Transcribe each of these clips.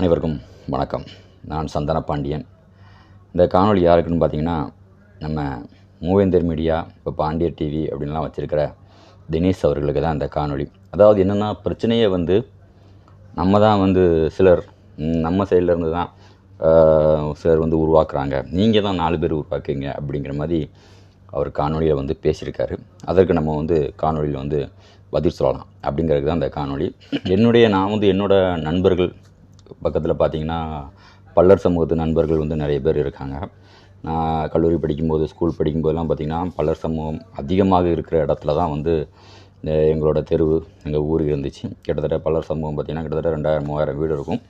அனைவருக்கும் வணக்கம். நான் சந்தன பாண்டியன் இந்த காணொலி யாருக்குன்னு பார்த்தீங்கன்னா நம்ம மூவேந்தர் மீடியா இப்போ பாண்டியர் டிவி அப்படின்லாம் வச்சுருக்கிற தினேஷ் அவர்களுக்கு தான் இந்த காணொலி அதாவது என்னென்னா பிரச்சனையை வந்து நம்ம தான் வந்து சிலர் நம்ம சைடில் இருந்து தான் சிலர் வந்து உருவாக்குறாங்க. நீங்கள் தான் நாலு பேர் உருவாக்குங்க அப்படிங்கிற மாதிரி அவர் காணொலியில் வந்து பேசியிருக்காரு. அதற்கு நம்ம வந்து காணொலியில் வந்து பதில் சொல்லலாம் அப்படிங்கிறது தான் இந்த காணொலி என்னுடைய நான் வந்து என்னோடய நண்பர்கள் பக்கத்தில் பார்த்தீங்கன்னா பல்லர் சமூகத்து நண்பர்கள் வந்து நிறைய பேர் இருக்காங்க. நான் கல்லூரி படிக்கும்போது ஸ்கூல் படிக்கும்போதெல்லாம் பார்த்திங்கன்னா பல்லர் சமூகம் அதிகமாக இருக்கிற இடத்துல தான் வந்து இந்த எங்களோட தெருவு எங்கள் ஊர் இருந்துச்சு. கிட்டத்தட்ட பல்லர் சமூகம் பார்த்திங்கன்னா கிட்டத்தட்ட ரெண்டாயிரம் மூவாயிரம் வீடு இருக்கும்.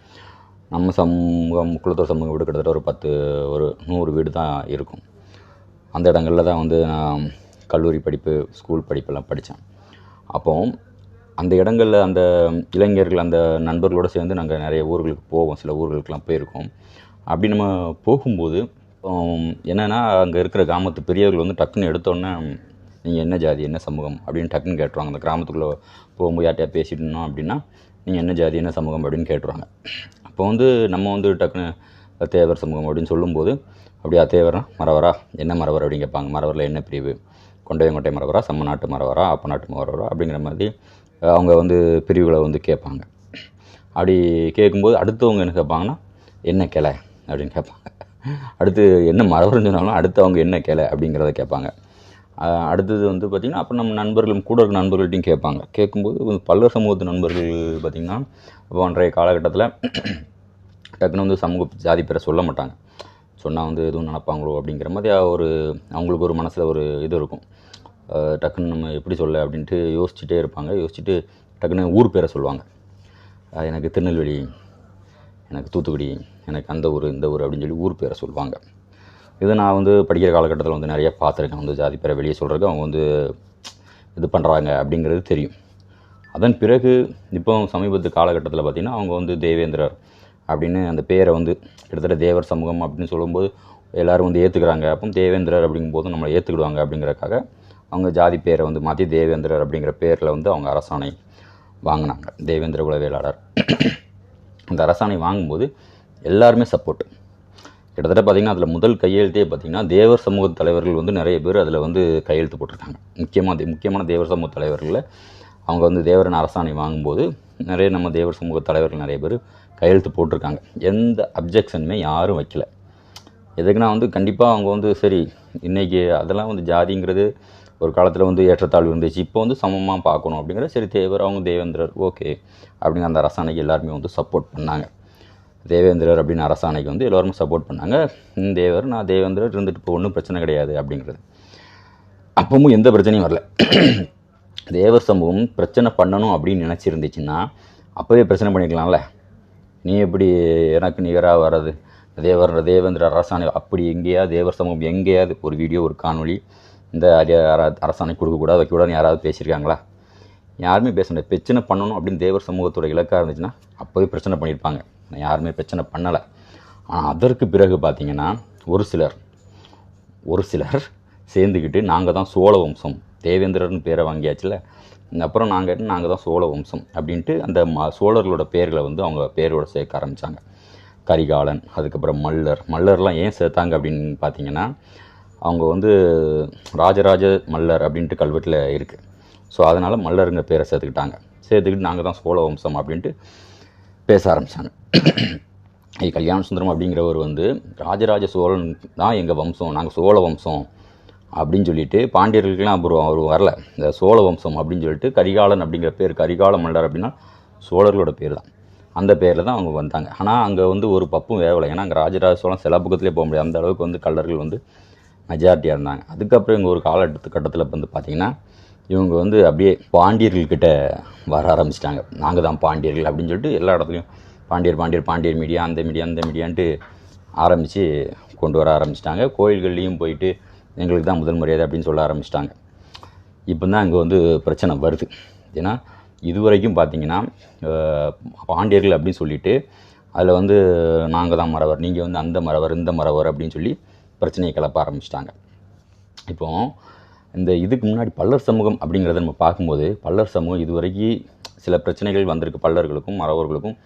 நம்ம சமூகம் குளத்தூர் சமூகம் வீடு கிட்டத்தட்ட ஒரு பத்து ஒரு நூறு வீடு தான் இருக்கும். அந்த இடங்களில் தான் வந்து நான் கல்லூரி படிப்பு ஸ்கூல் படிப்பெல்லாம் படித்தேன் அப்போது அந்த இடங்களில் அந்த இளைஞர்கள் அந்த நண்பர்களோடு சேர்ந்து நாங்கள் நிறைய ஊர்களுக்கு போவோம். சில ஊர்களுக்கெலாம் போயிருக்கோம். அப்படி நம்ம போகும்போது என்னென்னா என்னன்னா அங்கே இருக்கிற கிராமத்து பெரியவர்கள் வந்து டக்குன்னு எடுத்தோன்னே நீங்கள் என்ன ஜாதி என்ன சமூகம்? அப்படின்னு டக்குன்னு கேட்டுருவாங்க. அந்த கிராமத்துக்குள்ளே போகும்போது யார்ட்டையா பேசிட்டு அப்படின்னா நீங்கள் என்ன ஜாதி என்ன சமூகம்? அப்படின்னு கேட்டுருவாங்க. அப்போ வந்து நம்ம வந்து டக்குன்னு தேவர் சமூகம் அப்படின்னு சொல்லும்போது அப்படியா தேவரா மரவரா என்ன மரவர் அப்படின்னு கேட்பாங்க. மரவரில் என்ன பிரிவு? கொண்டையங்கொட்டை மரவரா சம்ம நாட்டு மரவரா அப்ப நாட்டு மரவரா அப்படிங்கிற மாதிரி அவங்க வந்து பிரிவுகளை வந்து கேட்பாங்க. அப்படி கேட்கும்போது அடுத்தவங்க என்ன கேட்பாங்கன்னா என்ன கிளை? அப்படின்னு கேட்பாங்க. அடுத்து என்ன மறவர்னு சொன்னாலும் அடுத்து அவங்க என்ன கிளை அப்படிங்கிறத கேட்பாங்க. அடுத்தது வந்து பார்த்திங்கன்னா அப்போ நம்ம நண்பர்களும் கூட இருக்க நண்பர்கள்ட்டையும் கேட்பாங்க. கேட்கும்போது வந்து பல்லர் சமூகத்து நண்பர்கள் பார்த்திங்கன்னா இப்போ அன்றைய காலகட்டத்தில் டக்குன்னு வந்து சமூக ஜாதி பேரை சொல்ல மாட்டாங்க. சொன்னால் வந்து எதுவும் நினப்பாங்களோ அப்படிங்கிற மாதிரி ஒரு அவங்களுக்கு ஒரு மனசில் ஒரு இது இருக்கும். டக்குன்னு நம்ம எப்படி சொல்ல அப்படின்ட்டு யோசிச்சுட்டே இருப்பாங்க. யோசிச்சுட்டு டக்குன்னு ஊர் பேரை சொல்லுவாங்க. எனக்கு திருநெல்வேலி எனக்கு தூத்துக்குடி எனக்கு அந்த ஊர் இந்த ஊர் அப்படின்னு சொல்லி ஊர் பேரை சொல்லுவாங்க. இதை நான் வந்து படிக்கிற காலகட்டத்தில் வந்து நிறைய பார்த்துருக்கேன். வந்து ஜாதி பேரை வெளியே சொல்கிறதுக்கு அவங்க வந்து இது பண்ணுறாங்க அப்படிங்கிறது தெரியும். அதன் பிறகு இப்போ சமீபத்து காலகட்டத்தில் பார்த்திங்கன்னா அவங்க வந்து தேவேந்திரர் அப்படின்னு அந்த பேரை வந்து கிட்டத்தட்ட தேவர் சமூகம் அப்படின்னு சொல்லும்போது எல்லோரும் வந்து ஏற்றுக்கிறாங்க அப்போ தேவேந்திரர் அப்படிங்கும்போது நம்மளை ஏற்றுக்கிடுவாங்க அப்படிங்கிறக்காக அவங்க ஜாதி பேரை வந்து மாற்றி தேவேந்திரர் அப்படிங்கிற பேரில் வந்து அவங்க அரசாணை வாங்கினாங்க. தேவேந்திர குலவேளாளர். அந்த அரசாணை வாங்கும்போது எல்லாருமே சப்போர்ட் கிட்டத்தட்ட பார்த்திங்கன்னா அதில் முதல் கையெழுத்தே பார்த்திங்கன்னா தேவர் சமூக தலைவர்கள் வந்து நிறைய பேர் அதில் வந்து கையெழுத்து போட்டிருக்காங்க. முக்கியமாக முக்கியமான தேவர் சமூக தலைவர்களில் அவங்க வந்து தேவரன் அரசாணை வாங்கும்போது நிறைய நம்ம தேவர் சமூக தலைவர்கள் நிறைய பேர் கையெழுத்து போட்டிருக்காங்க. எந்த அப்ஜெக்ஷனுமே யாரும் வைக்கல. எதுக்குன்னா வந்து கண்டிப்பாக அவங்க வந்து சரி இன்றைக்கி அதெல்லாம் வந்து ஜாதிங்கிறது ஒரு காலத்தில் வந்து ஏற்றத்தாழ்வு இருந்துச்சு. இப்போ வந்து சமமாக பார்க்கணும் அப்படிங்கிற சரி தேவர் அவங்க தேவேந்திரர் ஓகே அப்படிங்கிற அந்த அரசாணைக்கு எல்லாருமே வந்து சப்போர்ட் பண்ணாங்க. தேவேந்திரர் அப்படின்னு அரசாணைக்கு வந்து எல்லோருமே சப்போர்ட் பண்ணாங்க. தேவர் நான் தேவேந்திரர் இருந்துட்டு இப்போ ஒன்றும் பிரச்சனை கிடையாது அப்படிங்கிறது. அப்பவும் எந்த பிரச்சனையும் வரல. தேவர் சமூகம் பிரச்சனை பண்ணணும் அப்படின்னு நினச்சிருந்துச்சுன்னா அப்போவே பிரச்சனை பண்ணிக்கலாம்ல. நீ எப்படி எனக்கு நிகராக வர்றது? தேவர் தேவேந்திர அரசாணை அப்படி எங்கேயாவது தேவர் சமூகம் எங்கேயாவது ஒரு வீடியோ ஒரு காணொளி இந்த அரிய அர- அரசாணை கொடுக்கக்கூடாது வைக்கக்கூடாதுன்னு யாராவது பேசியிருக்காங்களா? யாருமே பேச முடியாது பிரச்சனை பண்ணணும் அப்படின்னு தேவர் சமூகத்தோட இலக்காக இருந்துச்சுன்னா அப்போவே பிரச்சனை பண்ணியிருப்பாங்க. நான் யாருமே பிரச்சனை பண்ணலை. ஆனால் அதற்கு பிறகு பார்த்தீங்கன்னா ஒரு சிலர் ஒரு சிலர் சேர்ந்துக்கிட்டு நாங்கள் தான் சோழ வம்சம். தேவேந்திரர்னு பேரை வாங்கியாச்சுல அப்புறம் நாங்கள் நாங்கள் தான் சோழ வம்சம் அப்படின்ட்டு அந்த ம சோழர்களோட பேர்களை வந்து அவங்க பேரோட சேர்க்க ஆரம்பித்தாங்க கரிகாலன் அதுக்கப்புறம் மல்லர். மல்லர்லாம் ஏன் சேர்த்தாங்க அப்படின்னு பார்த்தீங்கன்னா அவங்க வந்து ராஜராஜ மல்லர் அப்படின்ட்டு கல்வெட்டில் இருக்குது ஸோ அதனால் மல்லருங்க பேரை சேர்த்துக்கிட்டாங்க. சேர்த்துக்கிட்டு நாங்கள் தான் சோழ வம்சம் அப்படின்ட்டு பேச ஆரம்பித்தாங்க ஐ கல்யாண சுந்தரம் அப்படிங்கிறவர் வந்து ராஜராஜ சோழன் தான் எங்கள் வம்சம் நாங்கள் சோழ வம்சம் அப்படின்னு சொல்லிட்டு பாண்டியர்களுக்கெல்லாம் அப்புறம் அவர் வரல. இந்த சோழ வம்சம் அப்படின்னு சொல்லிட்டு கரிகாலன் அப்படிங்கிற பேர் கரிகால மல்லர் அப்படின்னா சோழர்களோட பேர் தான். அந்த பேரில் தான் அவங்க வந்தாங்க. ஆனால் அங்கே வந்து ஒரு பப்பும் வேவலை. ஏன்னா அங்கே ராஜராஜ சோழன் சில பக்கத்துலேயே போக முடியாது. அந்த அளவுக்கு வந்து கல்லர்கள் வந்து மெஜாரிட்டியாக இருந்தாங்க. அதுக்கப்புறம் இங்கே ஒரு கால கட்டத்தில் வந்து பார்த்திங்கன்னா இவங்க வந்து அப்படியே பாண்டியர்கள்கிட்ட வர ஆரம்பிச்சிட்டாங்க. நாங்கள் தான் பாண்டியர்கள் அப்படின்னு சொல்லிட்டு எல்லா இடத்துலையும் பாண்டியர் பாண்டியர் பாண்டியர் மீடியா அந்த மீடியா அந்த மீடியான்ட்டு ஆரம்பித்து கொண்டு வர ஆரம்பிச்சிட்டாங்க. கோயில்கள்லேயும் போயிட்டு எங்களுக்கு தான் முதல் மரியாதை அப்படின்னு சொல்ல ஆரம்பிச்சிட்டாங்க. இப்போ தான் அங்கே வந்து பிரச்சனை வருது. ஏன்னா இதுவரைக்கும் பார்த்தீங்கன்னா பாண்டியர்கள் அப்படின்னு சொல்லிட்டு அதில் வந்து நாங்கள் தான் மறவர் நீங்கள் வந்து அந்த மறவர் இந்த மறவர் அப்படின்னு சொல்லி பிரச்சனையை கிளப்ப ஆரம்பிச்சிட்டாங்க. இப்போ இந்த இதுக்கு முன்னாடி பல்லர் சமூகம் அப்படிங்கிறத நம்ம பார்க்கும்போது பல்லர் சமூகம் இதுவரைக்கும் சில பிரச்சனைகள் வந்திருக்கு. பல்லர்களுக்கும் மறவர்களுக்கும்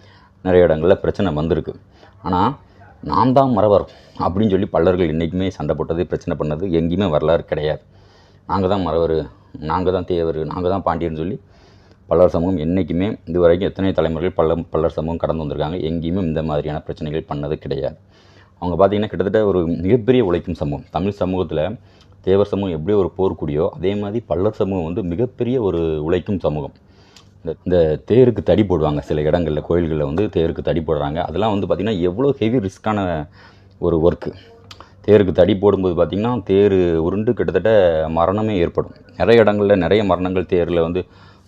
நிறைய இடங்களில் பிரச்சனை வந்திருக்கு. ஆனால் நான் தான் மறவர் அப்படின்னு சொல்லி பல்லர்கள் என்றைக்குமே சண்டை போட்டது பிரச்சனை பண்ணது எங்கேயுமே வரலாறு கிடையாது. நாங்கள் தான் மறவர் நாங்கள் தான் தேவர் நாங்கள் தான் பாண்டியர்னு சொல்லி பல்லர் சமூகம் என்றைக்குமே இது வரைக்கும் எத்தனை தலைமுறைகள் பல்ல பல்லர் சமூகம் கடந்து வந்திருக்காங்க. எங்கேயுமே இந்த மாதிரியான பிரச்சனைகள் பண்ணது கிடையாது. அவங்க பார்த்திங்கன்னா கிட்டத்தட்ட ஒரு மிகப்பெரிய உழைக்கும் சமூகம். தமிழ் சமூகத்தில் தேவர் சமூகம் எப்படி ஒரு போர்க்குடியோ அதே மாதிரி பல்லர் சமூகம் வந்து மிகப்பெரிய ஒரு உழைக்கும் சமூகம். இந்த இந்த தேருக்கு தடி போடுவாங்க. சில இடங்களில் கோயில்களில் வந்து தேருக்கு தடி போடுறாங்க. அதெல்லாம் வந்து பார்த்திங்கன்னா எவ்வளோ ஹெவி ரிஸ்க்கான ஒரு ஒர்க்கு தேருக்கு தடி போடும்போது பார்த்திங்கன்னா தேர் உருண்டு கிட்டத்தட்ட மரணமே ஏற்படும். நிறைய இடங்களில் நிறைய மரணங்கள் தேரில் வந்து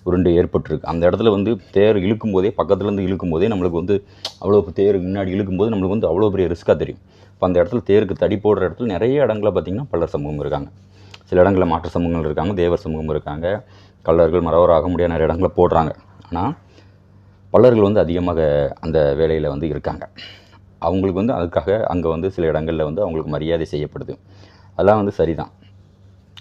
உருண்டு ஏற்பட்டிருக்கு. அந்த இடத்துல வந்து தேர் இழுக்கும் போதே பக்கத்துலேருந்து இழுக்கும் போதே நம்மளுக்கு வந்து அவ்வளோ தேர் முன்னாடி இழுக்கும்போது நம்மளுக்கு வந்து அவ்வளோ பெரிய ரிஸ்க்காக தெரியும். இப்போ அந்த இடத்துல தேருக்கு தடி போடுற இடத்துல நிறைய இடங்களில் பார்த்திங்கன்னா பல்லர் சமூகம் இருக்காங்க. சில இடங்களில் மாற்று சமூகங்கள் இருக்காங்க தேவர் சமூகம் இருக்காங்க கல்லர்கள் மறவர் ஆக முடியாத நிறைய இடங்களில் போடுறாங்க. ஆனால் பல்லர்கள் வந்து அதிகமாக அந்த வேலையில் வந்து இருக்காங்க. அவங்களுக்கு வந்து அதுக்காக அங்கே வந்து சில இடங்களில் வந்து அவங்களுக்கு மரியாதை செய்யப்படுது. அதெல்லாம் வந்து சரிதான்.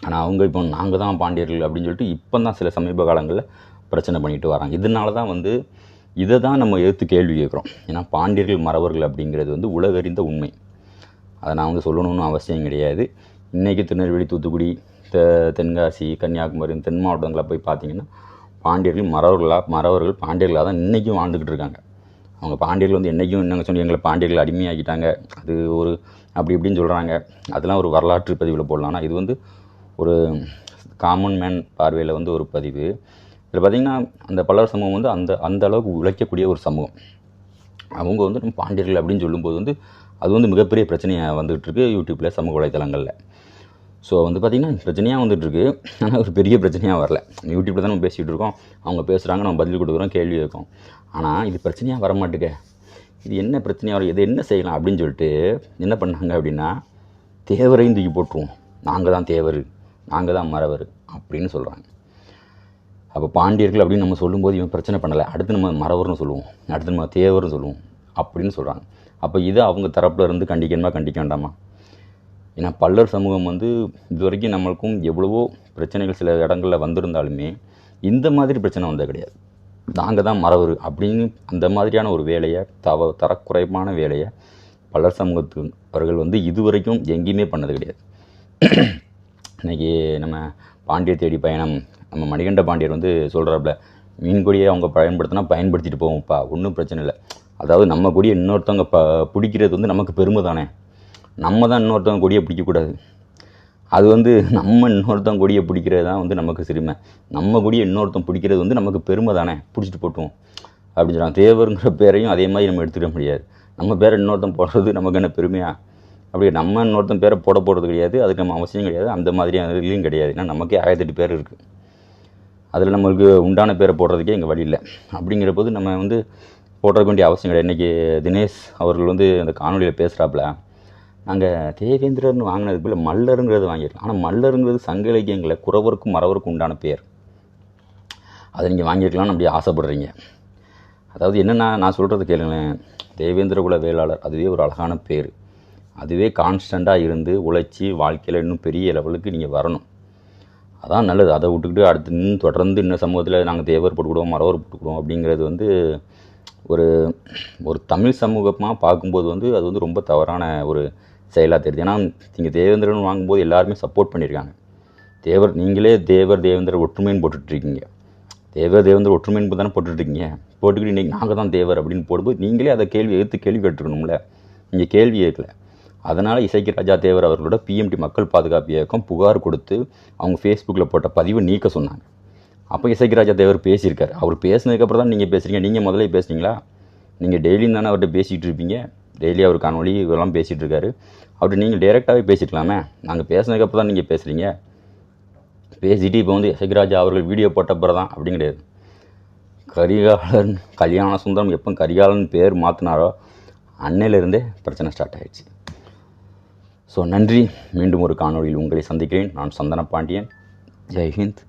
ஆனால் அவங்க இப்போ நாங்கள் தான் பாண்டியர்கள் அப்படின்னு சொல்லிட்டு இப்போ தான் சில சமீப காலங்களில் பிரச்சனை பண்ணிட்டு வராங்க. இதனால தான் வந்து இதை தான் நம்ம எடுத்து கேள்வி கேட்குறோம். ஏன்னா பாண்டியர்கள் மறவர்கள் அப்படிங்கிறது வந்து உலகறிந்த உண்மை. அதை நான் வந்து சொல்லணும்னு அவசியம் கிடையாது. இன்றைக்கி திருநெல்வேலி தூத்துக்குடி தெ தென்காசி கன்னியாகுமரி தென் மாவட்டங்களில் போய் பார்த்தீங்கன்னா பாண்டியர்கள் மறவர்களாக மறவர்கள் பாண்டியர்களாக தான் இன்றைக்கும் வாழ்ந்துக்கிட்டு இருக்காங்க. அவங்க பாண்டியர்கள் வந்து என்றைக்கும் என்னங்க சொல்லி எங்களை பாண்டியர்கள் அடிமையாக்கிட்டாங்க. அது ஒரு அப்படி இப்படின்னு சொல்கிறாங்க அதெல்லாம் ஒரு வரலாற்று பதிவில் போடலாம். ஆனால் இது வந்து ஒரு காமன் மேன் பார்வையில் வந்து ஒரு பதிவு. இதில் பார்த்திங்கன்னா அந்த பல்லவர் சமூகம் வந்து அந்த அந்த அளவுக்கு உழைக்கக்கூடிய ஒரு சமூகம். அவங்க வந்து நம்ம பாண்டியர்கள் அப்படின்னு சொல்லும்போது வந்து அது வந்து மிகப்பெரிய பிரச்சனையாக வந்துகிட்டு இருக்குது யூடியூப்பில் சமூக வலைத்தளங்களில். ஸோ வந்து பார்த்திங்கன்னா பிரச்சனையாக வந்துட்டுருக்கு ஆனால் ஒரு பெரிய பிரச்சனையாக வரல. யூடியூப்பில் தான் நம்ம பேசிகிட்டு இருக்கோம். அவங்க பேசுகிறாங்க நம்ம பதில் கொடுக்குறோம் கேள்வி இருக்கோம் ஆனால் இது பிரச்சனையாக வர மாட்டேங்க இது என்ன பிரச்சனையாக வரும் இது என்ன செய்யலாம் அப்படின்னு சொல்லிட்டு என்ன பண்ணாங்க அப்படின்னா தேவரையும் தூக்கி போட்டுருவோம். நாங்கள் தான் தேவர். நாங்கள் தான் மறவர் அப்படின்னு சொல்கிறாங்க அப்போ பாண்டியர்கள் அப்படின்னு நம்ம சொல்லும்போது இவன் பிரச்சனை பண்ணலை. அடுத்து நம்ம மறவர்னு சொல்லுவோம். அடுத்து நம்ம தேவர்னு சொல்லுவோம் அப்படின்னு சொல்கிறாங்க அப்போ இதை அவங்க தரப்பில் இருந்து கண்டிக்கணுமா கண்டிக்க வேண்டாமா? ஏன்னா பல்லர் சமூகம் வந்து இது வரைக்கும் நம்மளுக்கும் எவ்வளவோ பிரச்சனைகள் சில இடங்களில் வந்திருந்தாலுமே இந்த மாதிரி பிரச்சனை வந்தது கிடையாது. நாங்கள் தான் மறவர் அப்படின்னு அந்த மாதிரியான ஒரு வேலையை தவ தரக்குறைவான வேலையை பல்லர் சமூகத்து அவர்கள் வந்து இதுவரைக்கும் எங்கேயுமே பண்ணது கிடையாது. இன்றைக்கி நம்ம பாண்டிய தேடி பயணம் நம்ம மணிகண்ட பாண்டியர் வந்து சொல்கிறாப்புல மீன் கொடியை அவங்க பயன்படுத்தினா பயன்படுத்திட்டு போவோம்ப்பா ஒன்றும் பிரச்சனை இல்லை. அதாவது நம்ம கொடியை இன்னொருத்தவங்க ப பிடிக்கிறது வந்து நமக்கு பெருமை தானே. நம்ம தான் இன்னொருத்தவங்க கொடியை பிடிக்கக்கூடாது. அது வந்து நம்ம இன்னொருத்தவங்க கொடியை பிடிக்கிறது தான் வந்து நமக்கு சிறுமை. நம்ம கொடியை இன்னொருத்தன் பிடிக்கிறது வந்து நமக்கு பெருமை தானே பிடிச்சிட்டு போட்டுவோம். அப்படின்னு சொல்கிறாங்க தேவருங்கிற பேரையும் அதே மாதிரி நம்ம எடுத்துக்க முடியாது. நம்ம பேரை இன்னொருத்தன் போடுறது நமக்கு என்ன பெருமையாக அப்படி நம்ம இன்னொருத்தன் பேரை போட போடுறது கிடையாது அதுக்கு நம்ம அவசியம் கிடையாது. அந்த மாதிரியான இதுலையும் கிடையாது. ஏன்னா நமக்கே ஆயிரத்தெட்டு பேர் இருக்குது அதில் நம்மளுக்கு உண்டான பேரை போடுறதுக்கே எங்கள் வழி இல்லை. அப்படிங்கிற போது நம்ம வந்து போடுறதுக்கு வேண்டிய அவசியம் கிடையாது. இன்றைக்கி தினேஷ் அவர்கள் வந்து அந்த காணொலியில் பேசுகிறாப்புல நாங்கள் தேவேந்திரர்னு வாங்கினதுக்கு பதிலா மல்லருங்கிறது வாங்கியிருக்கோம். ஆனால் மல்லருங்கிறது சங்க இலக்கியங்களில் குறவருக்கும் மறவருக்கும் உண்டான பேர். அதை நீங்கள் வாங்கியிருக்கலாம்னு அப்படி ஆசைப்படுறீங்க. அதாவது என்னென்னா நான் சொல்கிறது கேளுங்களேன். தேவேந்திர குல வேளாளர் அதுவே ஒரு அழகான பேர். அதுவே கான்ஸ்டண்ட்டாக இருந்து உழைச்சி வாழ்க்கையில் இன்னும் பெரிய லெவலுக்கு நீங்கள் வரணும். அதான் நல்லது. அதை விட்டுக்கிட்டு அடுத்து இன்னும் தொடர்ந்து இன்னும் சமூகத்தில் நாங்கள் தேவர் போட்டுக்கிடுவோம் மறவர் போட்டுக்கிடுவோம் அப்படிங்கிறது வந்து ஒரு ஒரு தமிழ் சமூகமாக பார்க்கும்போது வந்து அது வந்து ரொம்ப தவறான ஒரு செயலாக தெரியுது. ஏன்னா நீங்கள் தேவேந்திரன் வாங்கும்போது எல்லாருமே சப்போர்ட் பண்ணியிருக்காங்க. தேவர் நீங்களே தேவர் தேவேந்திரர் ஒற்றுமைன்னு போட்டுட்ருக்கீங்க. தேவர் தேவேந்திர ஒற்றுமைன்னு தானே போட்டுட்ருக்கீங்க? போட்டுக்கிட்டு இன்றைக்கி நாங்கள் தான் தேவர் அப்படின்னு போடும்போது நீங்களே அதை கேள்வி எடுத்து கேள்வி கேட்டுருக்கணும்ல. நீங்கள் கேள்வி கேட்கல. அதனால் இசைக்கு ராஜா தேவர் அவர்களோட பிஎம்டி மக்கள் பாதுகாப்பு இயக்கம் புகார் கொடுத்து அவங்க ஃபேஸ்புக்கில் போட்ட பதிவை நீக்க சொன்னாங்க. அப்போ இசைக்கு ராஜா தேவர் பேசியிருக்காரு. அவர் பேசினதுக்கப்புறம் தான் நீங்கள் பேசுகிறீங்க நீங்கள் முதல்ல பேசுனீங்களா? நீங்கள் டெய்லியும் தானே அவர்கிட்ட பேசிகிட்டு இருப்பீங்க? டெய்லி அவர் காணொலி இதெல்லாம் பேசிகிட்டு இருக்காரு. அவர்கிட்ட நீங்கள் டேரெக்டாகவே பேசிக்கலாமே? நாங்கள் பேசினதுக்கப்புறம் தான் நீங்கள் பேசுகிறீங்க பேசிட்டு இப்போ வந்து இசைக்கராஜா அவர்கள் வீடியோ போட்டப்புறம் தான் அப்படி கிடையாது. கரிகாலன் கல்யாண சுந்தரம் எப்போ கரிகாலன் பேர் மாற்றினாரோ அன்னையிலிருந்தே பிரச்சனை ஸ்டார்ட் ஆகிடுச்சு ஸோ நன்றி. மீண்டும் ஒரு காணொலியில் உங்களை சந்திக்கிறேன். நான் சந்தன பாண்டியன் ஜெய்ஹிந்த்